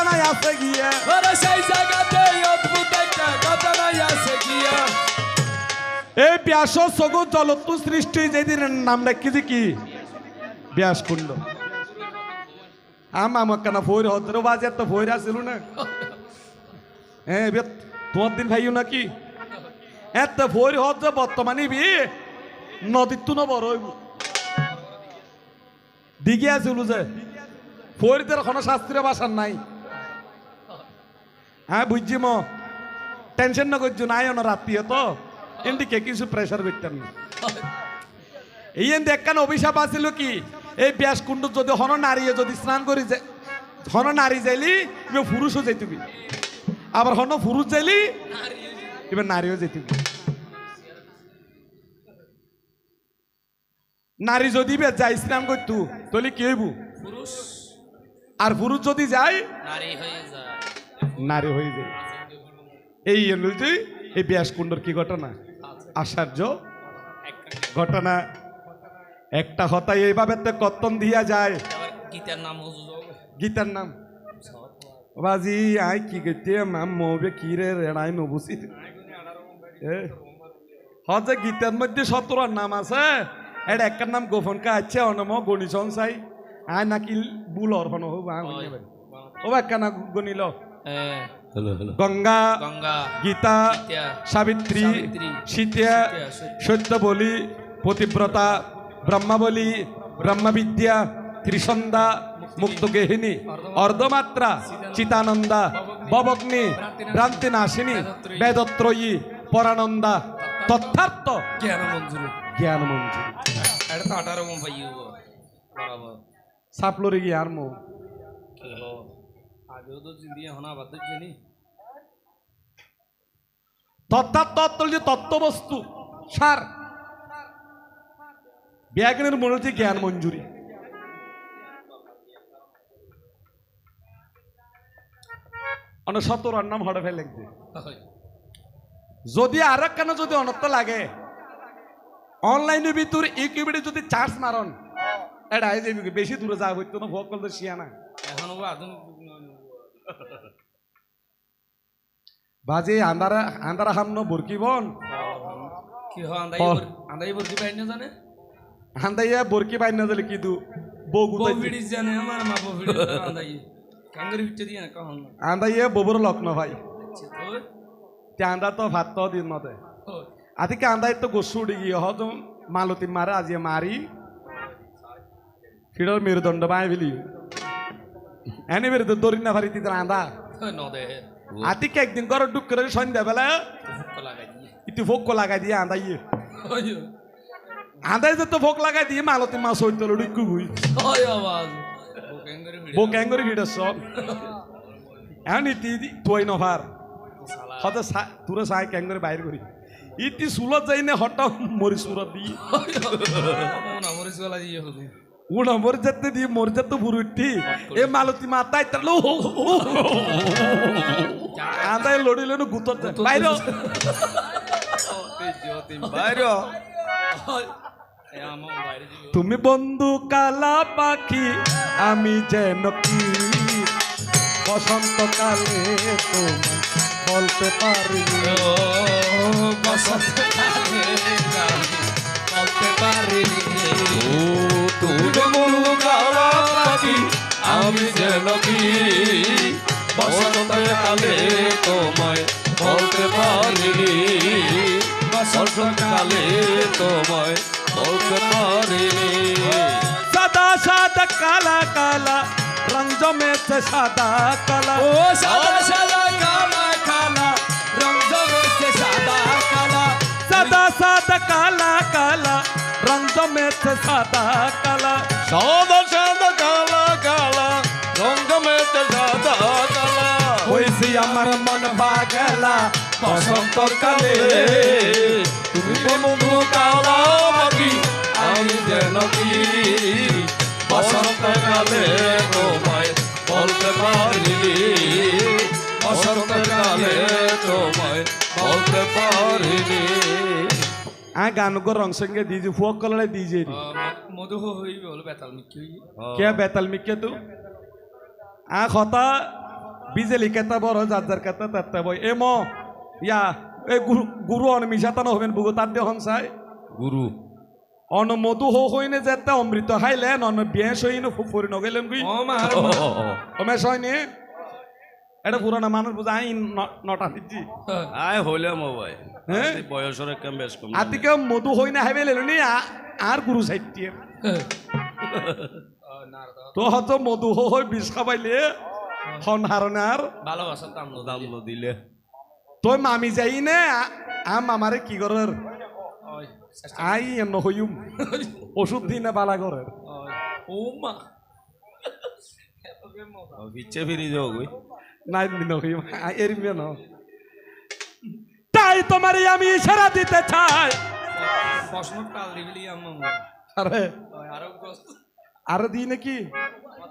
আছে গিয়া ওরে সেই জায়গাতে অদ্ভুত একটা ঘটনাই আছে গিয়া এই ব্যাস সগু জলত্তু সৃষ্টি যেদিন নাম রাখি কি? ব্যাস কুণ্ড আম আমার কেন ফৈর হতর বাজে তো ফৈর আসিল না। হ্যাঁ এবার তোমার দিন ভাইও নাকি? এত ফৈর হত যে বর্তমানে বি নদীর তো না বড় হইব। দিঘি আছিল যে ফৈরদের কোনো শাস্ত্রীয় বাসার নাই। হ্যাঁ বুঝছি ম। টেনশন না করছ নাই অন রাত্রি তো এদিকে কিছু প্রেশার করতেন না। এই এন দেখান অভিশাপ আছিল কি? এই ব্যাস কুণ্ড যদি হন নারী যদি স্নান করি যে হন নারী যাইলি এবার পুরুষও যাইতিবি। আবার হন পুরুষ যাইলি এবার নারীও যাইতিবি। নারী যদি বে যাই স্নান করতু তাহলে কি হইব? পুরুষ। আর পুরুষ যদি যায় নারী হয়ে যায়। নারী হয়ে যায়। এই হলো যে এই ব্যাসকুণ্ডর কি ঘটনা? আশ্চর্য। ঘটনা একটা হতাই এইভাবে তো কত্তন দিয়া যায়। গীতার নাম গীতার নাম? বাজি আই কি গেতে মাম মবে কি রে রেড়াই নবুসি হজে গীতার মধ্যে সতেরোর নাম আছে। এটা একটার নাম গোপন কা আছে অনম গণিসং চাই আয় নাকি বুলর হন হোক ও একটা না গণিল। গঙ্গা গঙ্গা গীতা সাবিত্রী সীতা সত্য, সত্যবলী পতিব্রতা ব্রহ্মাবলী ব্রহ্মবিদ্যা ত্রিসন্ধা মুক্তগেহিনী অর্ধমাত্রা চিতানন্দা ববগ্নি ভ্রান্তিনাশিনী বেদত্রয়ী পরানন্দা তথার্থ জ্ঞান মঞ্জুর জ্ঞান মঞ্জু এটা তো আঠারো জ্ঞান মো। যে তত্ত্ববস্তু সার ব্যাগনের মনে হচ্ছে জ্ঞান মঞ্জুরি অনেক সতর নাম হড়ে ফেলে যদি আর কেন যদি অনর্থ লাগে অনলাইনের ভিতর ইউকিউবিডে যদি চার্জ মারন এটা বেশি দূরে যা হইতো না ভোগ করলে শিয়ানা এখন আধুনিক না। বাজে আন্দারা আন্দারা হামন বরকিবন কি হয় আন্দাই হ। বর- আন্দাই বরকি পাই না জানে? আন্দাইয়া বরকি না জানে আমার মা বভিড়ি আন্দাই কাঙ্গরি ভিতরে দিয়ে না? কখন আন্দাইয়া ববুর লগ্ন ভাই। আচ্ছা, তো আন্দা তো ভাত তো দিন মতে আদিকে আন্দাই তো গোসু উড়ি গিয়ে হত মালতি মারে আজি মারি। ফিডর মেরুদণ্ড বাই ফেলি এনে বের তো দরি না পারি তিন আন্দা তো ন দে আতিকে একদিন ঘর ডুক করে সন্ধ্যা বেলা ফুক লাগাই দিয়ে ইতি ভোগ লাগাই দিয়ে ওই আন্দাই যে তো ভোগ লাগাই দিয়ে মালতি মাছ হইতো ডুকু গুই ও কাঙ্গরি ভিড়ে সব এখন ইতি তুই নভার হতে তোরে চাই ক্যাঙ্গরি বাইর করি ইতি সুলত যাই নে হঠাৎ মরি সুরত দি মরিস গলা দিয়ে উড়া মরে যেতে দিয়ে মরে যেতে বুড়ুটি এ মালতি মাতাই তার লো আদায় লড়ি লড়ি গুতর বাইর বাইর তুমি বন্ধু কালা পাখি আমি যেন কি? বসন্তকালে তোমায় বলতে পারি। বলতে পারি। আমি যেন কি? বসন্তকালে তোমায় বলতে পারিনি। বসন্তকালে তোমায় বলতে পারিনি। সাদা সাদা কালা কালা রঙ জমেছে সাদা কালা। ও সাদা সাদা কালা কালা রং জমেছে সাদা কালা। সাদা সাদা কালা কালা জমেছে সাদা কালা। সাদা আমার মন পাগলা বসন্তকালে তুমি বন্ধু কালা পাখি আমি যেন কি? বসন্তকালে তোমায় বলতে পারি। বসন্তকালে তোমায় বলতে পারিনি আ গান গো রং সঙ্গে দিজি দিজি মধু বেতাল মিকি কে বেতাল মিকে তু আ খতা বিজেলি কেতা বড় যার যার কেতা তাতে বই। এ ম ইয়া এ গুরু গুরু অন মিশাতানো হবেন বুগু তার দিয়ে হংসায় গুরু। অন মধু হো হইনে যেতে অমৃত খাইলেন অন বিয়ে সইনে ফুফুরি নগেলেন গুই। ও মা আর অমেশ হয়নি এটা পুরানা মানুষ বুঝা আই ন- নটা দিচ্ছি আয় হইলে মোবাইল হ্যাঁ? বয়সের কেম বেশ কম আতিকে মধু হইনে হাইবে লেলনি আর গুরু সাইটিয়ে তো হত মধু হো হই বিষ খাবাইলে। হন দিলে। মামি যাই নে আ- আ কি করার? আই এন্ন হইম ওষুধ দিই না বালা করার। ও মা ফিরি যাও গই নাই দিন হইম এরিমে ন। তাই তোমার আমি ইশারা দিতে চাই। প্রশ্ন কাল দিবলি আম্মা আরে। দিই নাকি?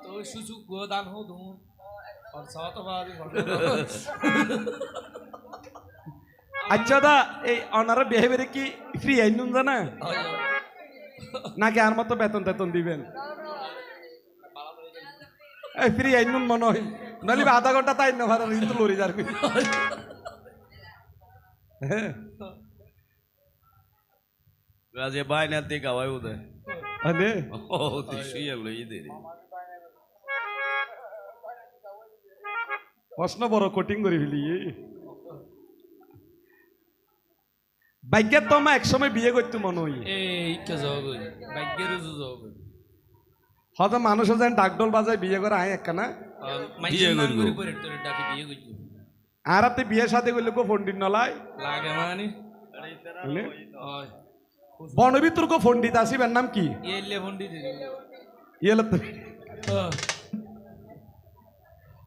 তো সুযোগ দান হো আচ্ছা দা এই অনারা বিহেভিয়ারে কি ফ্রি আইনুন জানা নাকি আর মতো বেতন টেতন দিবেন এই ফ্রি আইনুন মনে হয় নাহলে বা আধা ঘণ্টা তাই না ভাড়া কিন্তু লরি যার হ্যাঁ রাজে বাই না তে গাওয়াই উদে আরে ও দিশই এলো দে প্রশ্ন বড় কোটিং করে ফেলি। ভাগ্যের তো আমার একসময় বিয়ে করতে মনে হই। এই কে যাও গই ভাগ্যের হয়তো মানুষ যেন ডাকডোল বাজায় বিয়ে করে আয় একখানা কইছো আর আপনি বিয়ে সাথে করলে কো ফোন দিন নলায়। লাগে মানে? বুঝলে? ওই বনবিত্র কো ফোন দিতে আসিবেন নাম কি? ফন্ডি ইয়েলে তো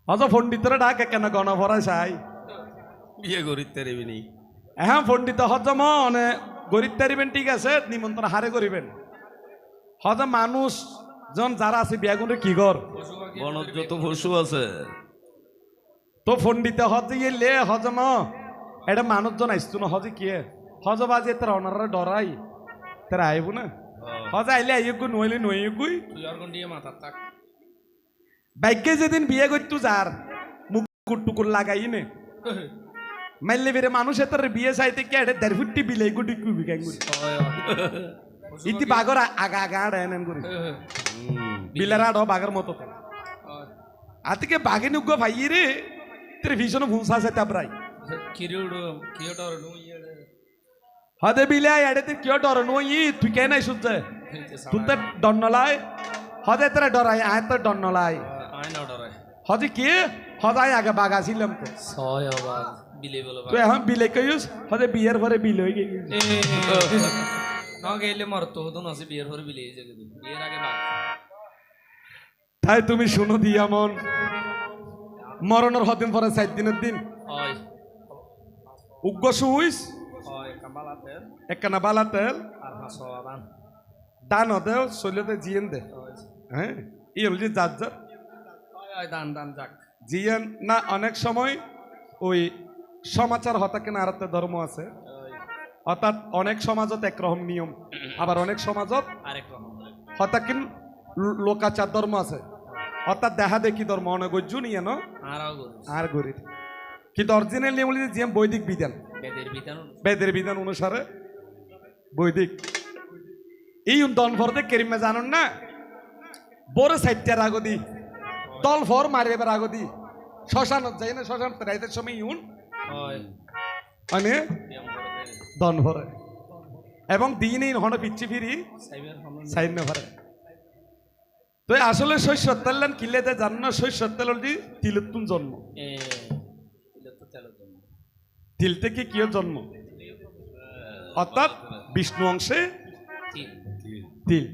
অত ফোন দিতে ডাক কেন গণ ভরা চাই বিয়ে করিতে রেবি নি। হ্যাঁ দিতে হজ মানে গরিব তারিবেন ঠিক আছে নিমন্ত্রণ হারে করিবেন। হজ মানুষ জন যারা আছে বিয়া করে কি কর? বনত যত পশু আছে। তো দিতে হজ ইয়ে লে হজ ন এটা মানুষজন আসতো না হজ কি হজ বাজে তারা ওনারা ডরাই। তারা আইব না? হজ আইলে আইগুই নইলে নইগুই তুই আর কোন দিয়ে মাথা থাক? ভাগ্যে যেদিন বিয়ে করতু যার মুকুর টুকুর লাগাই নে। মাইলে বেরে মানুষ এত বিয়ে চাইতে কে এটা দেড় ফুটি বিলে গুটি কুবি গাঙ্গুরি ইতি বাগর আগা আগা আড় এনেন করি বিলের আড় বাগের মতো আতিকে বাঘে নুগ্গ ভাই রে, তেরে ভীষণ ভুঁসা আছে তাপরাই কিরিউডো কিয়োটো নু ইয়ে হদে বিলে এড়ে তুই কিয় ডর নো ই তুই কে নাই শুনছে তুই তো ডর নলাই। হদে তোরা ডরাই, আয় তো ডর অর্ডার কি? হদাই আগে বাঘ আসিলাম তো। ছয় বিলে এখন বিলে কইস হদে বিয়ের পরে বিল হয়ে গেল। না গেলে মর তো তো নসি বিয়ের পরে বিলে যাবে বিয়ের আগে বাদ তাই তুমি শুনো দিয়া মন। মরণের হদিন পরে চার দিনের দিন। উগ্র সুইস একখানা বালা তেল। দান দেও শৈলতে জিয়েন দে। হ্যাঁ। ই হল যে যার যার দান দান যাক। জিয়েন না অনেক সময় ওই সমাচার হতাকে না আরতে ধর্ম আছে। অর্থাৎ অনেক সমাজত একরকম নিয়ম আবার অনেক সমাজত আরেক রকম হতাকিন লোকাচার ধর্ম আছে। অর্থাৎ দেখা দেখি ধর্ম অনেক গজ্জু নিয়ে ন আর গরিব কিন্তু অরিজিনাল নিয়ম হচ্ছে যে বৈদিক বিধান। বেদের বিধান অনুসারে। বৈদিক। এই দন ভরতে কেরিমে জানুন না? বড় সাইটার আগদি। দল ভর মারিবার আগদি। শ্মশানত যাই না শ্মশান রাইতের সময় ইউন। মানে দন ভরে এবং দিন এই হন পিচ্ছি ফিরি সাইন ভরে তো আসলে শস্য তেলেন কিলেতে জান না শস্য তেল তিলতুন জন্ম। এ এটা তো তেল তিল থেকে কিয় জন্ম? অর্থাৎ বিষ্ণু অংশে তিল।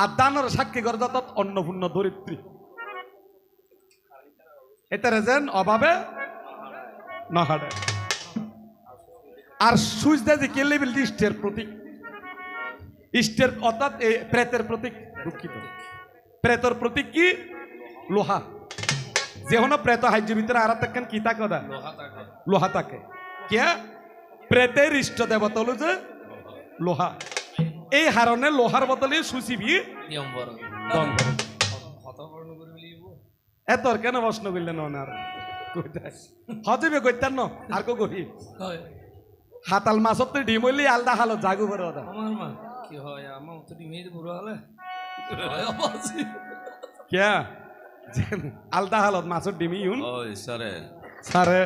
আর দানের সাক্ষী করে যত অন্নপূর্ণ দরিদ্রী। এটা যেন অভাবে নহাড়ে আর সুইচ দেয় যে কে লেবেল ইষ্টের প্রতীক? ইষ্টের অর্থাৎ এই প্রেতের প্রতীক দুঃখিত। প্রেতর প্রতীক কি? লোহা। যে হনো প্রেত হাজ্য ভিতরে আর থাকেন কি তা কথা লোহা থাকে কে? প্রেতের ইষ্ট দেবতা হলো যে লোহা। এই হারণে লোহার বদলে সুচিবি নিয়ম বড় এত আর কেন প্রশ্ন করলেন ওনার? হজবে কইতার ন? আর কো করি? হাতাল মাছত তো ডিম হইলি আলদা হালত জাগু করে ওদা আমার মা কি হয় আমার তো ডিমের বুড়ো হলে কিয়া? আলদা হালত মাছত ডিমি ইউন। স্যারে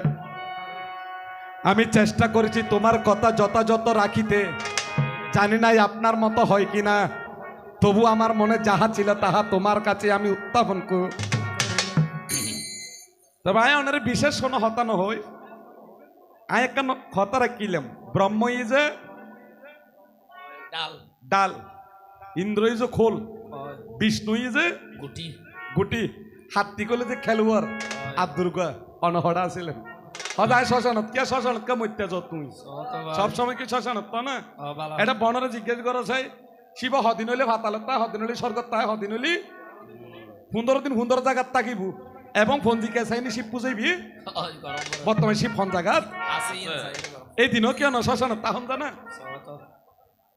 আমি চেষ্টা করেছি তোমার কথা যথাযথ রাখিতে জানি নাই আপনার মতো হয় কিনা। তবু আমার মনে যাহা ছিল তাহা তোমার কাছে আমি উত্থাপন কর। তবে আয় ওনার বিশেষ কোনো হতানো হই। আয় একটা হতা রাখিলাম। ব্রহ্ম ইজে ডাল। ডাল। ইন্দ্র ইজে খোল। বিষ্ণু ইজে গুটি। গুটি। হাতটি করলে যে খেলোয়াড়। আর দুর্গা অনহরা ছিলেন সদায় শ্মশানত কে শ্মশানত কে মত্যা যত তুমি সব সময় কি শ্মশানত তো না? এটা বনরে জিজ্ঞেস করো চাই শিব হদিন হইলে ভাতালত তা হদিন হইলে স্বর্গত তাই হদিন হইলি সুন্দর দিন সুন্দর জায়গাত থাকিব। এবং ফোন জিজ্ঞেস চাইনি শিব পুজাইবি? বর্তমানে শিব ফোন জায়গাত এই দিনও কিয় না? শ্মশানত তাহন জানা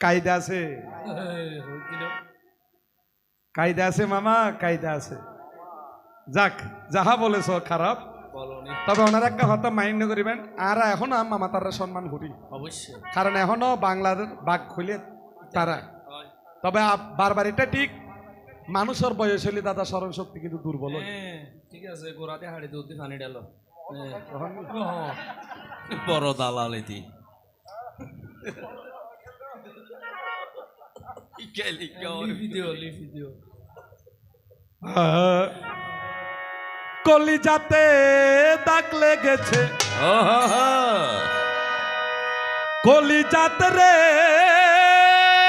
কায়দা আছে। কায়দা আছে মামা কায়দা আছে। যাক যাহা বলেছ খারাপ। তবে ওনার একটা হত্যা মাইন্ড করিবেন আর এখনও মামা তারা সম্মান করি। অবশ্যই। কারণ এখনও বাংলার বাঘ খুলে তারা। তবে বারবার এটা ঠিক মানুষের বয়স হলে দাদা স্মরণ শক্তি কিন্তু দুর্বল হ্যাঁ, ঠিক আছে গোড়াতে হাড়ি দুধ পানি ডালো হ্যাঁ। হ্যাঁ। বড় দালাল এটি। দিও। আহ, কলিজাতে দাগ লেগেছে। কলিজাত রে